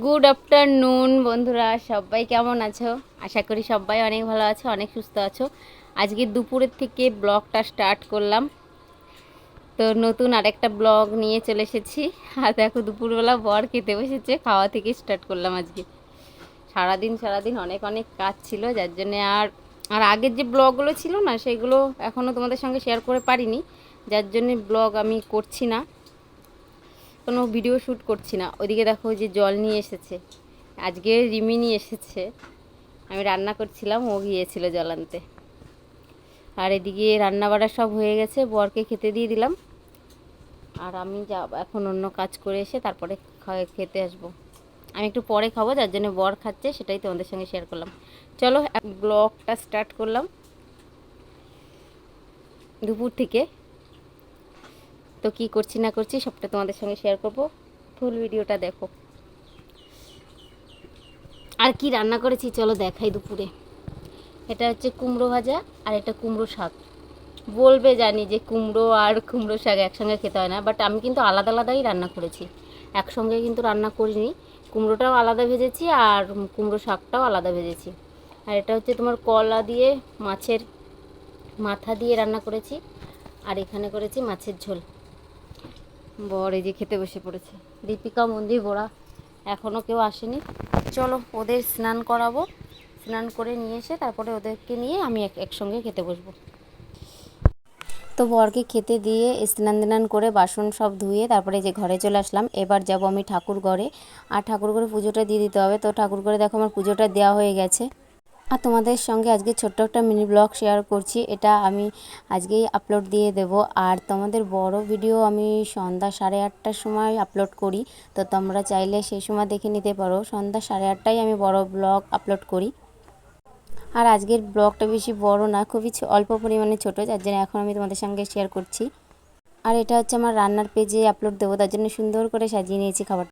Good afternoon বন্ধুরা। সবাই কেমন আছো? আশা করি সবাই অনেক ভালো আছো, অনেক সুস্থ আছো। আজকে দুপুরের থেকে ব্লগটা স্টার্ট করলাম। তো নতুন আরেকটা ব্লগ নিয়ে চলে এসেছি। আর দেখো, দুপুরবেলা বর খেতে বসেছে, খাওয়া থেকে স্টার্ট করলাম আজকে। সারাদিন সারাদিন অনেক অনেক কাজ ছিল, যার জন্যে আর আর আগের যে ব্লগগুলো ছিল না, সেগুলো এখনও তোমাদের সঙ্গে শেয়ার করে পারিনি। যার জন্যে ব্লগ আমি করছি না। কোনো ভিডিও শ্যুট করছি না। ওইদিকে দেখো যে জল নিয়ে এসেছে। আজকে রিমি নিয়ে এসেছে। আমি রান্না করছিলাম, ও গিয়েছিল জল আনতে। আর এদিকে রান্না বাড়া সব হয়ে গেছে, বরকে খেতে দিয়ে দিলাম। আর আমি যা এখন অন্য কাজ করে এসে তারপরে খেতে আসব। আমি একটু পরে খাব, যার জন্য বর খাচ্ছে, সেটাই তোমাদের সঙ্গে শেয়ার করলাম। চলো ব্লগটা স্টার্ট করলাম। দুপুর থেকে তো কি করছি না করছি সবটা তোমাদের সঙ্গে শেয়ার করব। ফুল ভিডিওটা দেখো। আর কি রান্না করেছি চলো দেখাই দুপুরে। এটা হচ্ছে কুমড়ো ভাজা আর এটা কুমড়ো শাক। বলবে জানি যে কুমড়ো আর কুমড়ো শাক একসঙ্গে খেতে হয় না বাট আমি কিন্তু আলাদা আলাদাই রান্না করেছি। একসঙ্গে কিন্তু রান্না করিনি। কুমড়োটাও আলাদা ভেজেছি আর কুমড়ো শাকটাও আলাদা ভেজেছি। আর এটা হচ্ছে তোমার কলা দিয়ে মাছের মাথা দিয়ে রান্না করেছি। আর এখানে করেছি মাছের ঝোল। বর এই যে খেতে বসে পড়েছে। দীপিকা, মন্দির, বোড়া এখনও কেউ আসেনি। চলো ওদের স্নান করাবো। স্নান করে নিয়ে এসে তারপরে ওদেরকে নিয়ে আমি এক একসঙ্গে খেতে বসবো। তো বরকে খেতে দিয়ে স্নান দান করে বাসন সব ধুয়ে তারপরে যে ঘরে চলে আসলাম। এবার যাব আমি ঠাকুর ঘরে। আর ঠাকুর ঘরে পুজোটা দিয়ে দিতে হবে। তো ঠাকুর ঘরে দেখো আমার পুজোটা দেওয়া হয়ে গেছে। আর তোমাদের সঙ্গে আজকে ছোট্ট একটা মিনি ব্লগ শেয়ার করছি, এটা আমি আজকেই আপলোড দিয়ে দেব। আর তোমাদের বড় ভিডিও আমি সন্ধ্যা সাড়ে আটটার সময় আপলোড করি, তো তোমরা চাইলে সেই সময় দেখে নিতে পারো। সন্ধ্যা সাড়ে আটটায় আমি বড় ব্লগ আপলোড করি। আর আজকের ব্লগটা বেশি বড় না, খুবই অল্প পরিমাণে ছোট, যার জন্য এখন আমি তোমাদের সঙ্গে শেয়ার করছি। আর এটা হচ্ছে আমার রান্নার পেজে আপলোড দেবো, তার জন্য সুন্দর করে সাজিয়ে নিয়েছি খাবার